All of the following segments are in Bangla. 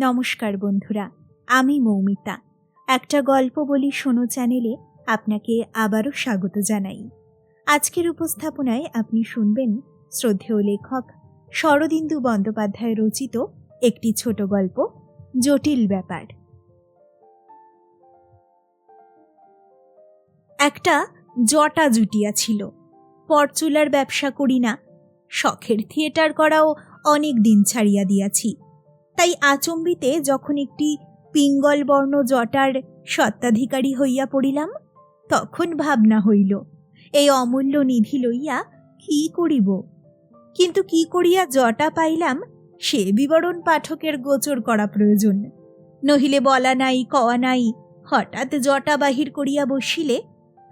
নমস্কার বন্ধুরা, আমি মৌমিতা। একটা গল্প বলি শোনো চ্যানেলে আপনাকে আবারও স্বাগত জানাই। আজকের উপস্থাপনায় আপনি শুনবেন শ্রদ্ধেয় লেখক শরদিন্দু বন্দ্যোপাধ্যায় রচিত একটি ছোট গল্প, জটিল ব্যাপার। একটা জটা জুটিয়া ছিল। পরচুলার ব্যবসা করি না, শখের থিয়েটার করাও অনেক দিন ছাড়িয়া দিয়াছি। তাই আচম্বিতে যখন একটি পিঙ্গল বর্ণ জটার সত্ত্বাধিকারী হইয়া পড়িলাম, তখন ভাবনা হইল, এই অমূল্য নিধি লইয়া কি করিব? কিন্তু কি করিয়া জটা পাইলাম, সে বিবরণ পাঠকের গোচর করা প্রয়োজন। নহিলে বলা নাই, কওয়া নাই, হঠাৎ জটা বাহির করিয়া বসিলে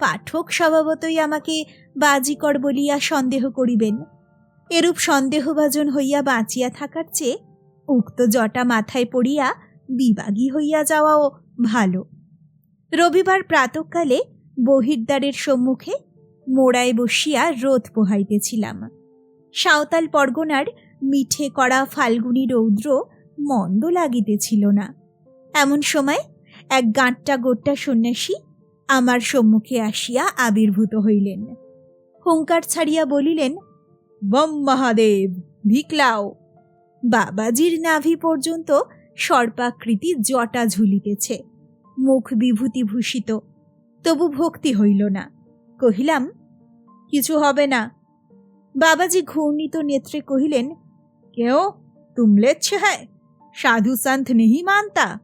পাঠক স্বভাবতই আমাকে বাজিকর বলিয়া সন্দেহ করিবেন। এরূপ সন্দেহভাজন হইয়া বাঁচিয়া থাকার চেয়ে উক্ত জটা মাথায় পড়িয়া বিবাগী হইয়া যাওয়াও ভালো। রবিবার প্রাতকালে বহির্দ্বারের সম্মুখে মোড়ায় বসিয়া রোদ পোহাইতেছিলাম। সাঁওতাল পরগনার মিঠে করা ফাল্গুনি রৌদ্র মন্দ লাগিতেছিল না। এমন সময় এক গাঁটটা গোট্টা সন্ন্যাসী আমার সম্মুখে আসিয়া আবির্ভূত হইলেন। হুঙ্কার ছাড়িয়া বলিলেন বম মহাদেব ভিকলাও বাবাজির নাভি পর্যন্ত সর্পাকৃতি জটা ঝুলিতেছে, মুখ বিভূতিভূষিত, তবু ভক্তি হইল না। কহিলাম, কিছু হবে না। বাবাজি ঘূর্ণিত নেত্রে কহিলেন, কেউ তুমলেচ্ছ হ্যায় সাধু সন্ত নেহি মানতা?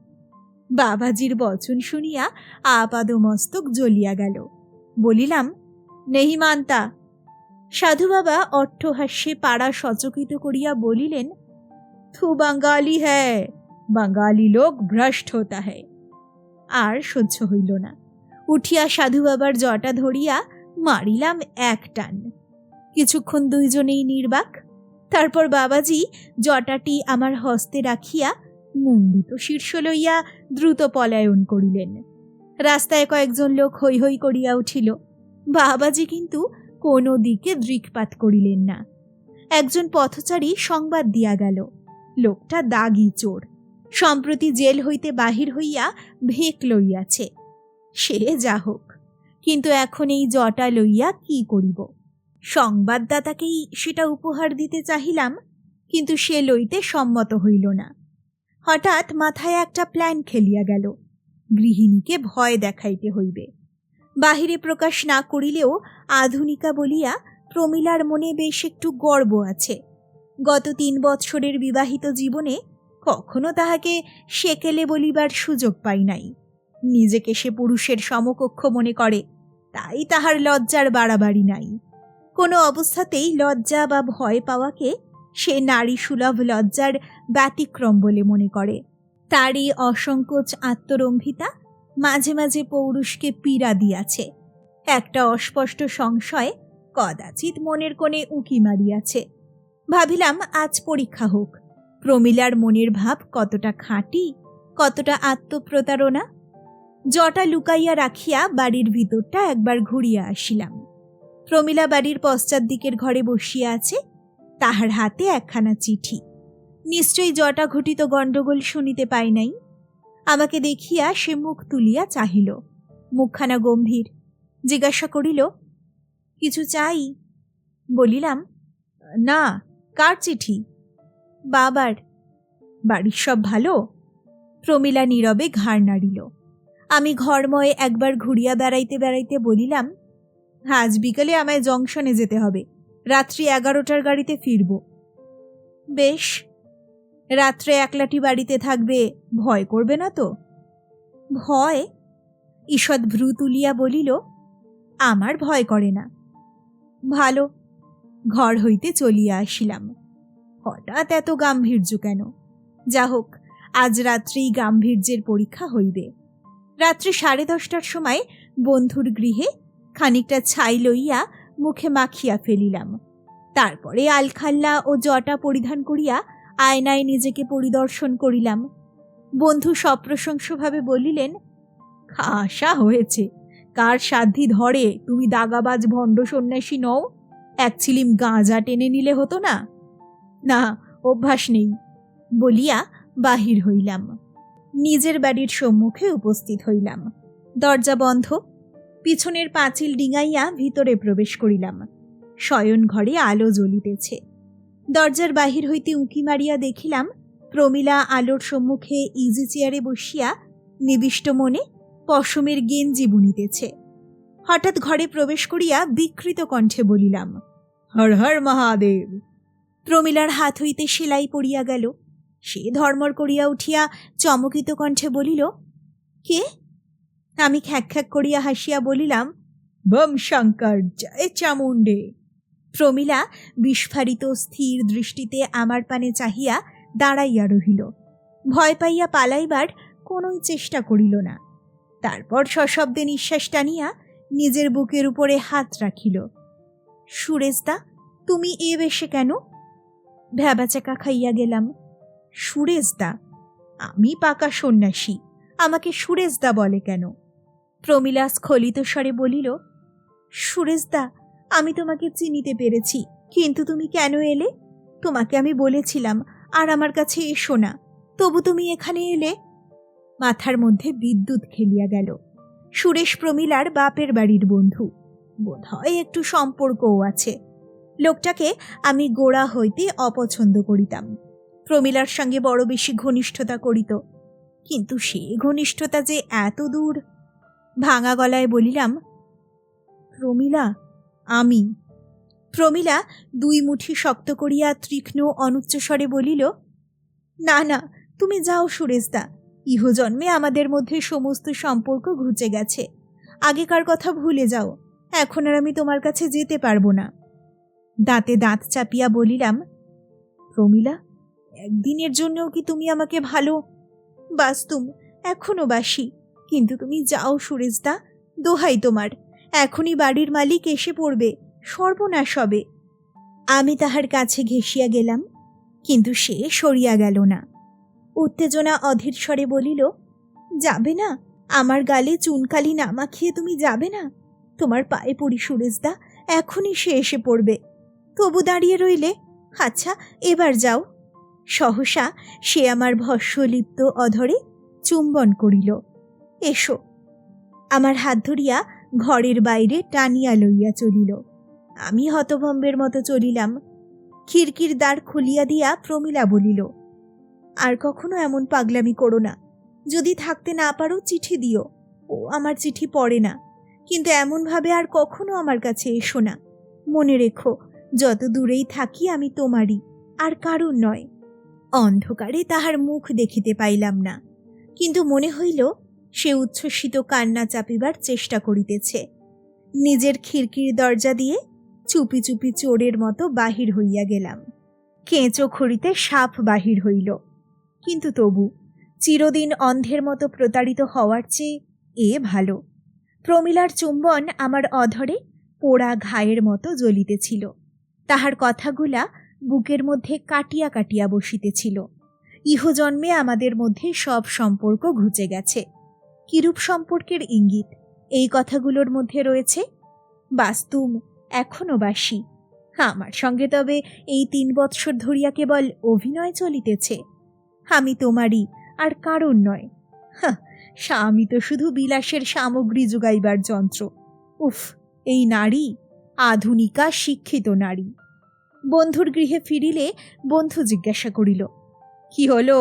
বাবাজির বচন শুনিয়া আপাদমস্তক জ্বলিয়া গেল। বলিলাম, নেহি মানতা। সাধু বাবা অট্টহাস্যে পাড়া সচকিত করিয়া বলিলেন থু বাঙালি হ্যায় বাঙালি লোক ভ্রষ্ট হতা হ্যায়। আর সহ্য হইল না। উঠিয়া সাধু বাবার জটা ধরিয়া মারিলাম এক টান। কিছুক্ষণ দুইজনেই নির্বাক, তারপর বাবাজি জটাটি আমার হস্তে রাখিয়া মুন্ডিত শীর্ষ লইয়া দ্রুত পলায়ন করিলেন। রাস্তায় কয়েকজন লোক হৈ হৈ করিয়া উঠিল। বাবাজি কিন্তু কোনো দিকে দৃকপাত করিলেন না। একজন পথচারী সংবাদ দিয়া গেল। লোকটা দাগি চোর। সম্প্রতি জেল হইতে বাহির হইয়া ভেক লইয়াছে। সে যা হোক, কিন্তু এখন এই জটা লইয়া কি করিব? সংবাদদাতাকেই সেটা উপহার দিতে চাহিলাম, কিন্তু সে লইতে সম্মত হইল না। হঠাৎ মাথায় একটা প্ল্যান খেলিয়া গেল। গৃহিণীকে ভয় দেখাইতে হইবে। বাহিরে প্রকাশ না করিলেও আধুনিকা বলিয়া, প্রমিলার মনে বেশ একটু গর্ব আছে। গত তিন বৎসরের বিবাহিত জীবনে কখনো তাহাকে সেকেলে বলিবার সুযোগ পাই নাই। নিজেকে সে পুরুষের সমকক্ষ মনে করে, তাই তাহার লজ্জার বাড়াবাড়ি নাই। কোনো অবস্থাতেই লজ্জা বা ভয় পাওয়াকে সে নারী সুলভ লজ্জার ব্যতিক্রম বলে মনে করে। তারই অসংকোচ আত্মরম্ভিতা মাঝে মাঝে পৌরুষকে পীড়া দিয়াছে। একটা অস্পষ্ট সংশয় কদাচিৎ মনের কোণে উঁকি মারিয়াছে। ভাবিলাম আজ পরীক্ষা হোক। প্রমিলার মনের ভাব কতটা খাঁটি, কতটা আত্মপ্রতারণা? জটা লুকাইয়া রাখিয়া বাড়ির ভিতরটা একবার ঘুরিয়া আসিলাম। প্রমিলা বাড়ির পশ্চাৎ দিকের ঘরে বসিয়া আছে, তাহার হাতে একখানা চিঠি। নিশ্চয়ই জটা ঘটিত গণ্ডগোল শুনিতে পাই নাই। আমাকে দেখিয়া সে মুখ তুলিয়া চাহিল। মুখখানা গম্ভীর। জিজ্ঞাসা করিল, কিছু চাই? বলিলাম, না কার চিঠি? বাবার। বাড়ির সব ভালো? প্রমিলা নীরবে ঘাড় নাড়িল। আমি ঘরময় একবার ঘুরিয়া বেড়াইতে বেড়াইতে বলিলাম, আজ বিকালে আমায় জংশনে যেতে হবে। রাত্রি এগারোটার গাড়িতে ফিরব। বেশ। রাত্রে একলাটি বাড়িতে থাকবে, ভয় করবে না তো? ভয়? ঈষৎ ভ্রু তুলিয়া বলিল, আমার ভয় করে না। ভালো। ঘর হইতে চলিয়া আসিলাম। হঠাৎ এত গাম্ভীর্য কেন? যা হোক, আজ রাত্রেই গাম্ভীর্যের পরীক্ষা হইবে। রাত্রি সাড়ে দশটার সময় বন্ধুর গৃহে খানিকটা ছাই লইয়া মুখে মাখিয়া ফেলিলাম। তারপরে আলখাল্লা ও জটা পরিধান করিয়া আয়নায় নিজেকে পরিদর্শন করিলাম। বন্ধু সপ্রশংসভাবে বলিলেন, খাসা হয়েছে। কার সাধ্যি ধরে? তুমি দাগাবাজ ভণ্ড সন্ন্যাসী নও? এক ছিলিম গাঁজা টেনে নিলে হতো না? না, অভ্যাস নেই, বলিয়া বাহির হইলাম। নিজের বাড়ির সম্মুখে উপস্থিত হইলাম। দরজা বন্ধ, পিছনের পাঁচিল ডিঙাইয়া ভিতরে প্রবেশ করিলাম। শয়ন ঘরে আলো জ্বলিতেছে। দরজার বাহির হইতে উঁকি মারিয়া দেখিলাম, প্রমিলা আলোর সম্মুখে ইজি চেয়ারে বসিয়া নিবিষ্ট মনে পশমের গেঞ্জি বুনিতেছে। হঠাৎ ঘরে প্রবেশ করিয়া বিকৃত কণ্ঠে বলিলাম, হর হর মহাদেব! প্রমিলার হাত হইতে সেলাই পড়িয়া গেল। সে ধর্মর করিয়া উঠিয়া চমকিত কণ্ঠে বলিল, কে? আমি খ্যাক খ্যাক করিয়া হাসিয়া বলিলাম বম শঙ্কর জয় চামুণ্ডে! প্রমিলা বিস্ফারিত স্থির দৃষ্টিতে আমার পানে চাহিয়া দাঁড়াইয়া রহিল। ভয় পাইয়া পালাইবার কোনোই চেষ্টা করিল না। তারপর সশব্দে নিঃশ্বাস টানিয়া নিজের বুকের উপরে হাত রাখিল। সুরেশদা, তুমি এ বেশে কেন? ভ্যাবাচাকা খাইয়া গেলাম। সুরেশদা, আমি পাকা সন্ন্যাসী, আমাকে সুরেশদা বলে কেন? প্রমিলা স্খলিত স্বরে বলিল, সুরেশদা, আমি তোমাকে চিনিতে পেরেছি, কিন্তু তুমি কেন এলে? তোমাকে আমি বলেছিলাম, আর আমার কাছে এসো না, তবু তুমি এখানে এলে? মাথার মধ্যে বিদ্যুৎ খেলিয়া গেল। সুরেশ প্রমিলার বাপের বাড়ির বন্ধু। বোধহয় একটু সম্পর্কও আছে। লোকটাকে আমি গোড়া হইতে অপছন্দ করিতাম। প্রমিলার সঙ্গে বড় বেশি ঘনিষ্ঠতা করিত। কিন্তু সে ঘনিষ্ঠতা যে এত দূর? ভাঙা গলায় বলিলাম, প্রমিলা, আমি। প্রমিলা দুই মুঠি শক্ত করিয়া তীক্ষ্ণ অনুচ্চস্বরে বলিল, না না, তুমি যাও সুরেশদা ইহজন্মে আমাদের মধ্যে সমস্ত সম্পর্ক ঘুচে গেছে। আগেকার কথা ভুলে যাও, এখন আর আমি তোমার কাছে যেতে পারব না। দাঁতে দাঁত চাপিয়া বলিলাম প্রমিলা একদিনের জন্যও কি তুমি আমাকে ভালো? বাস্তুম, এখনও বাসি, কিন্তু তুমি যাও সুরেশদা, দোহাই তোমার, এখনই বাড়ির মালিক এসে পড়বে, সর্বনাশ হবে। আমি তাহার কাছে ঘেঁষিয়া গেলাম, কিন্তু সে সরিয়া গেল না। উত্তেজনা অধীর স্বরে বলিল, যাবে না। আমার গালে চুনকালি না মাখিয়ে তুমি যাবে না। তোমার পায়ে পড়ি সুরেশদা, এখনই সে এসে পড়বে। তবু দাঁড়িয়ে রইলে আচ্ছা এবার যাও। সহসা সে আমার ভস্যলিপ্ত অধরে চুম্বন করিল। এসো। আমার হাত ধরিয়া ঘরের বাইরে টানিয়া লইয়া চলিল। আমি হতভম্বের মতো চলিলাম। খিড়কির দ্বার খুলিয়া দিয়া প্রমিলা বলিল আর কখনো এমন পাগলামি করো না। যদি থাকতে না পারো, চিঠি দিও। ও আমার চিঠি পড়ে না। কিন্তু এমনভাবে আর কখনো আমার কাছে এসো না। মনে রেখো, যত দূরেই থাকি আমি তোমারই, আর কারণ নয়। অন্ধকারে তাহার মুখ দেখিতে পাইলাম না। কিন্তু মনে হইল, সে উচ্ছ্বসিত কান্না চাপিবার চেষ্টা করিতেছে। নিজের খিড়কির দরজা দিয়ে চুপি চুপি চোরের মতো বাহির হইয়া গেলাম। কেঁচো খড়িতে সাপ বাহির হইল। কিন্তু তবু, চিরদিন অন্ধের মতো প্রতারিত হওয়ার চেয়ে এ ভালো। প্রমিলার চুম্বন আমার অধরে পোড়া ঘায়ের মতো জ্বলিতেছিল। তাহার কথাগুলা বুকের মধ্যে কাটিয়া কাটিয়া বসিতেছিল। ইহজন্মে আমাদের মধ্যে সব সম্পর্ক ঘুচে গেছে। কিরূপ সম্পর্কের ইঙ্গিত? এই কথাগুলোর মধ্যে রয়েছে, বাস্তুম এখনও বাসি। আমার সঙ্গে তবে এই তিন বৎসর ধরিয়া কেবল অভিনয় চলিতেছে। আমি তোমারই, আর কারণ নয়। স্বামী তো শুধু বিলাসের সামগ্রী যোগাইবার যন্ত্র। উফ, এই নারী, আধুনিকা, শিক্ষিত নারী। বন্ধুর গৃহে ফিরিলে বন্ধু জিজ্ঞাসা করিল, কি হলো?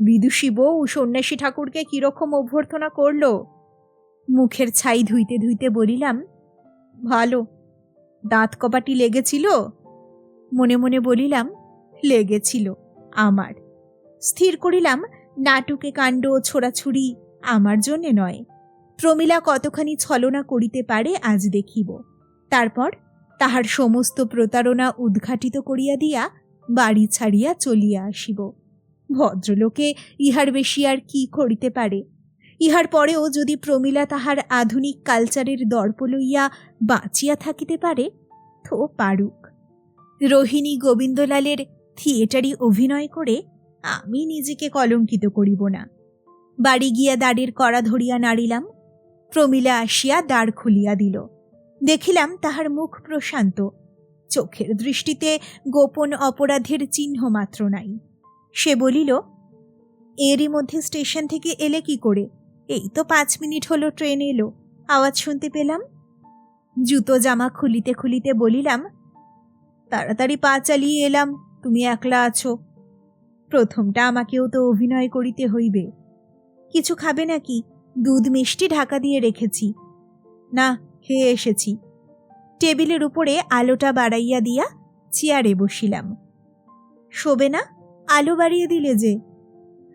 বিদুষী বউ সন্ন্যাসী ঠাকুরকে কীরকম অভ্যর্থনা করল? মুখের ছাই ধুইতে ধুইতে বলিলাম, ভালো। দাঁত কপাটি লেগেছিল? মনে মনে বলিলাম, লেগেছিল, আমার। স্থির করিলাম, নাটকে কাণ্ড ছোড়াছুড়ি আমার জন্যে নয়। প্রমিলা কতখানি ছলনা করিতে পারে আজ দেখিব। তারপর তাহার সমস্ত প্রতারণা উদ্ঘাটিত করিয়া দিয়া বাড়ি ছাড়িয়া চলিয়া আসিব। ভদ্রলোকে ইহার বেশি আর কি করিতে পারে? ইহার পরেও যদি প্রমিলা তাহার আধুনিক কালচারের দর্প লইয়া বাঁচিয়া থাকিতে পারে তো পারুক। রোহিণী গোবিন্দলালের থিয়েটারি অভিনয় করে আমি নিজেকে কলঙ্কিত করিব না। বাড়ি গিয়া দাড়ির কড়া ধরিয়া নাড়িলাম। প্রমিলা আসিয়া দাঁড় খুলিয়া দিল। দেখিলাম তাহার মুখ প্রশান্ত। চোখের দৃষ্টিতে গোপন অপরাধের চিহ্ন মাত্র নাই। সে বলিল, এরই মধ্যে স্টেশন থেকে এলে কি করে? এই তো পাঁচ মিনিট হলো, ট্রেন এলো। আওয়াজ শুনতে পেলাম? জুতো জামা খুলিতে খুলিতে বলিলাম, তাড়াতাড়ি পা চালিয়ে এলাম, তুমি একলা আছো। প্রথমটা আমাকেও তো অভিনয় করিতে হইবে। কিছু খাবে নাকি? দুধ মিষ্টি ঢাকা দিয়ে রেখেছি। না, খেয়ে এসেছি। টেবিলের উপরে আলোটা বাড়াইয়া দিয়া চেয়ারে বসিলাম। শোবে না, আলো বাড়িয়ে দিলে যে।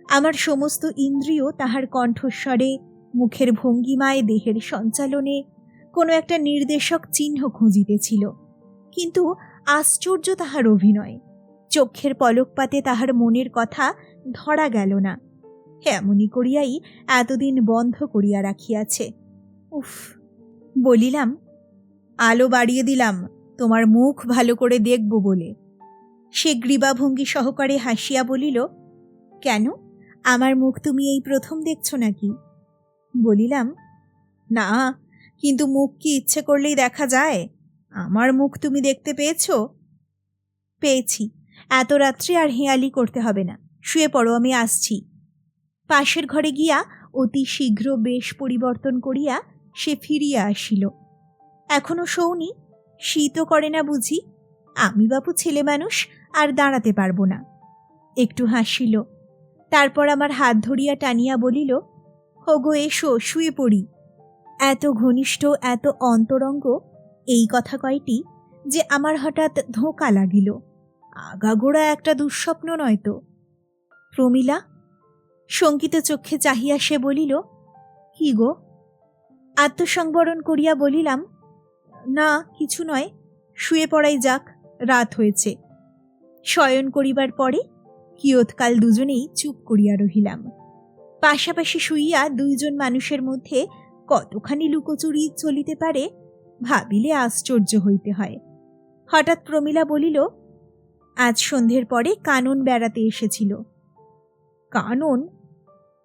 আমার সমস্ত ইন্দ্রিয় তাহার কণ্ঠস্বরে, মুখের ভঙ্গিমায়, দেহের সঞ্চালনে কোনো একটা নির্দেশক চিহ্ন খুঁজিতেছিল। কিন্তু আশ্চর্য তাহার অভিনয়। চক্ষের পলকপাতে তাহার মনের কথা ধরা গেল না। এমনই করিয়াই এতদিন বন্ধ করিয়া রাখিয়াছে। উফ, বলিলাম, আলো বাড়িয়ে দিলাম, তোমার মুখ ভালো করে দেখব বলে। সে গ্রীবাভঙ্গি সহকারে হাসিয়া বলিল, কেন, আমার মুখ তুমি এই প্রথম দেখছ নাকি? বলিলাম, না, কিন্তু মুখ কি ইচ্ছে করলেই দেখা যায়, আমার মুখ তুমি দেখতে পেয়েছ? পেয়েছি। এত রাত্রে আর হেয়ালি করতে হবে না। শুয়ে পড়ো, আমি আসছি। পাশের ঘরে গিয়া অতি শীঘ্র বেশ পরিবর্তন করিয়া সে ফিরিয়া আসিল। এখনও শৌনি শীতও করে না বুঝি, আমি বাপু ছেলে মানুষ, আর দাঁড়াতে পারব না। একটু হাসিল। তারপর আমার হাত ধরিয়া টানিয়া বলিল হগো এসো, শুয়ে পড়ি। এত ঘনিষ্ঠ, এত অন্তরঙ্গ এই কথা কয়টি যে আমার হঠাৎ ধোঁকা লাগিল। আগাগোড়া একটা দুঃস্বপ্ন নয় তো? প্রমিলা, শঙ্কিত চক্ষে চাহিয়া সে বলিল, কি গো? আত্মসংবরণ করিয়া বলিলাম, না, কিছু নয়, শুয়ে পড়াই যাক, রাত হয়েছে। শয়ন করিবার পরে কিয়ৎকাল দুজনেই চুপ করিয়া রহিলাম। পাশাপাশি শুইয়া দুইজন মানুষের মধ্যে কতখানি লুকোচুরি চলিতে পারে, ভাবিলে আশ্চর্য হইতে হয়। হঠাৎ প্রমিলা বলিল আজ সন্ধ্যের পরে কানন বেড়াতে এসেছিল। কানন?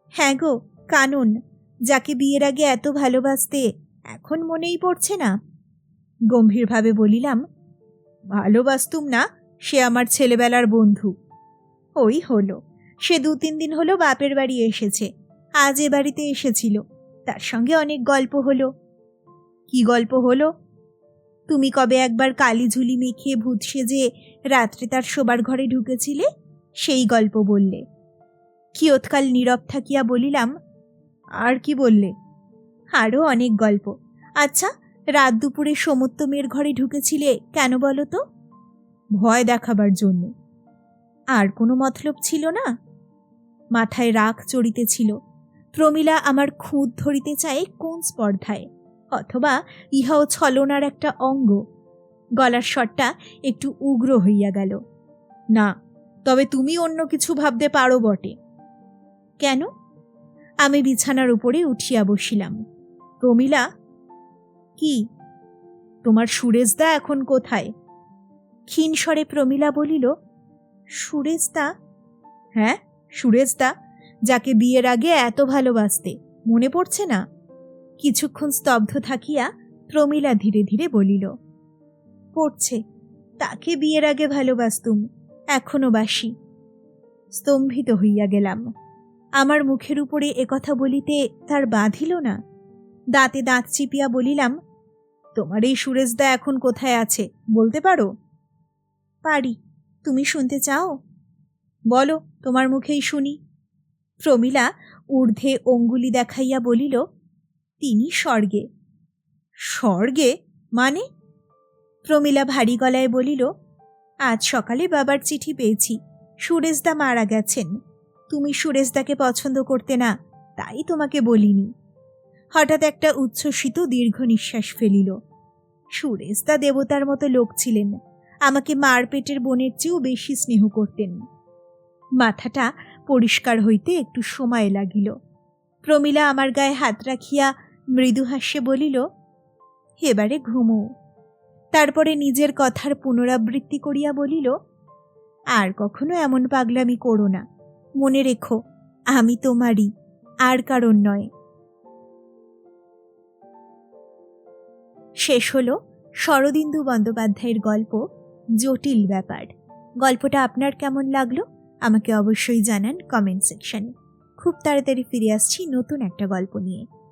হ্যাঁ গো, কানন। যাকে বিয়ের আগে এত ভালোবাসতে এখন মনেই পড়ছে না। গম্ভীরভাবে বলিলাম, ভালোবাসতুম না, সে আমার ছেলেবেলার বন্ধু। ওই হলো। সে দু তিন দিন হলো বাপের বাড়ি এসেছে। আজ এ বাড়িতে এসেছিল। তার সঙ্গে অনেক গল্প হলো। কি গল্প হলো? তুমি কবে একবার কালি ঝুলি মেখে ভূত সেজে রাত্রে তার শোবার ঘরে ঢুকেছিলে? সেই গল্প বললে। কিয়ৎকাল নীরব থাকিয়া বলিলাম, আর কি বললে? আরও অনেক গল্প। আচ্ছা রাত দুপুরে সমত্তমের ঘরে ঢুকেছিলে কেন বলো তো? ভয় দেখাবার জন্য। আর কোনো মতলব ছিল না? মাথায় রাগ চড়িতেছিল। প্রমিলা আমার খুঁত ধরিতে চায় কোন স্পর্ধায়? অথবা ইহাও ছলনার একটা অঙ্গ। গলার স্বরটা একটু উগ্র হইয়া গেল। না, তবে তুমি অন্য কিছু ভাবতে পারো বটে। কেন? আমি বিছানার উপরে উঠিয়া বসিলাম। প্রমিলা? কি? তোমার সুরেশদা এখন কোথায়? ক্ষীণ স্বরে প্রমিলা বলিল সুরেশদা হ্যাঁ সুরেশদা যাকে বিয়ের আগে এত ভালোবাসতে। মনে পড়ছে না? কিছুক্ষণ স্তব্ধ থাকিয়া প্রমিলা ধীরে ধীরে বলিল, পড়ছে, তাকে বিয়ের আগে ভালোবাসতুম, এখনও বাসি। স্তম্ভিত হইয়া গেলাম। আমার মুখের উপরে একথা বলিতে তার বাঁধিল না। দাঁতে দাঁত চিপিয়া বলিলাম, তোমার এই সুরেশদা এখন কোথায় আছে, বলতে পারো? পারি, তুমি শুনতে চাও? বলো, তোমার মুখেই শুনি। প্রমিলা ঊর্ধ্বে অঙ্গুলি দেখাইয়া বলিল তিনি স্বর্গে। স্বর্গে? মানে? প্রমিলা ভারী গলায় বলিল, আজ সকালে বাবার চিঠি পেয়েছি। সুরেশদা মারা গেছেন। তুমি সুরেশদাকে পছন্দ করতে না, তাই তোমাকে বলিনি। হঠাৎ একটা উচ্ছ্বসিত দীর্ঘ নিঃশ্বাস ফেলিল। সুরেশদা দেবতার মতো লোক ছিলেন। আমাকে মার পেটের বোনের চেয়েও বেশি স্নেহ করতেন। মাথাটা পরিষ্কার হইতে একটু সময় লাগিল। প্রমিলা আমার গায়ে হাত রাখিয়া মৃদু হাস্যে বলিল, এবারে ঘুমো। তারপরে নিজের কথার পুনরাবৃত্তি করিয়া বলিল, আর কখনো এমন পাগলামি করো না। মনে রেখো, আমি তোমারই, আর কারণ নয়। শেষ হলো শরদিন্দু বন্দ্যোপাধ্যায়ের গল্প, জটিল ব্যাপার। গল্পটা আপনার কেমন লাগল? আমাকে অবশ্যই জানান কমেন্ট সেকশনে। খুব তাড়াতাড়ি ফিরে আসছি নতুন একটা গল্প নিয়ে।